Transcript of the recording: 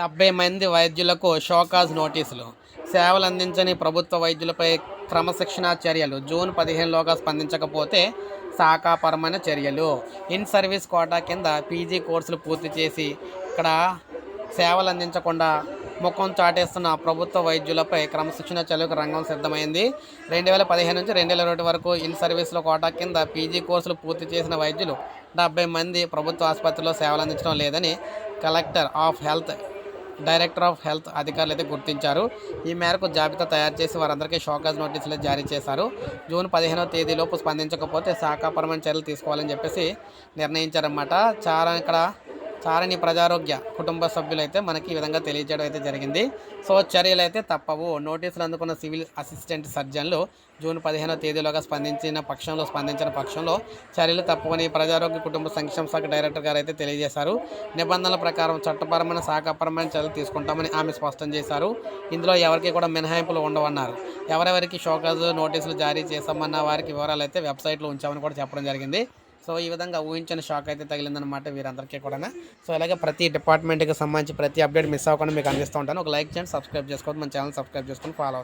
డెబ్బై మంది వైద్యులకు షోకాజ్ నోటీసులు. సేవలు అందించని ప్రభుత్వ వైద్యులపై క్రమశిక్షణా చర్యలు. జూన్ పదిహేనులోగా స్పందించకపోతే శాఖాపరమైన చర్యలు. ఇన్ సర్వీస్ కోటా కింద పీజీ కోర్సులు పూర్తి చేసి ఇక్కడ సేవలు అందించకుండా ముఖం చాటేస్తున్న ప్రభుత్వ వైద్యులపై క్రమశిక్షణ చర్యలకు రంగం సిద్ధమైంది. రెండు వేల పదిహేను నుంచి రెండు వేల ఇరవై వరకు ఇన్ సర్వీస్లో కోటా కింద పీజీ కోర్సులు పూర్తి చేసిన వైద్యులు డెబ్బై మంది ప్రభుత్వ ఆసుపత్రిలో సేవలు అందించడం లేదని collector of health director of health అధికారులు అయితే గుర్తించారు. ఈ మేరకు జాబితా తయారు చేసి వారందరికీ షోకాజ్ నోటీసులు జారీ చేశారు. జూన్ పదిహేనవ తేదీలోపు స్పందించకపోతే శాఖాపరమైన చర్యలు తీసుకోవాలని చెప్పేసి నిర్ణయించారన్నమాట. చాలా ఇక్కడ చారణి ప్రజారోగ్య కుటుంబ సభ్యులైతే మనకి ఈ విధంగా తెలియజేయడం అయితే జరిగింది. సో చర్యలు అయితే తప్పవు. నోటీసులు అందుకున్న సివిల్ అసిస్టెంట్ సర్జన్లు జూన్ పదిహేనవ తేదీలోగా స్పందించిన పక్షంలో స్పందించిన పక్షంలో చర్యలు తప్పవని ప్రజారోగ్య కుటుంబ సంక్షేమ శాఖ డైరెక్టర్ గారు అయితే తెలియజేశారు. నిబంధనల ప్రకారం చట్టపరమైన శాఖపరమైన చర్యలు తీసుకుంటామని ఆమె స్పష్టం చేశారు. ఇందులో ఎవరికి కూడా మినహాయింపులు ఉండవన్నారు. ఎవరెవరికి షోకాజు నోటీసులు జారీ చేశామన్న వారికి వివరాలు అయితే వెబ్సైట్లో ఉంచామని కూడా చెప్పడం జరిగింది. సో ఈ విధంగా ఊహించిన షాక్ అయితే తగిలిందనమాట వీరందరికీ కూడా సో అలాగే ప్రతి డిపార్ట్మెంట్కి సంబంధించి ప్రతి అప్డేట్ మిస్ అవ్వకుండా మీకు అందిస్తూ ఉంటాను. ఒక లైక్ చేయండి సబ్స్క్రైబ్ చేసుకోవద్దు. మన ఛానల్ సబ్స్క్రైబ్ చేసుకొని ఫాలో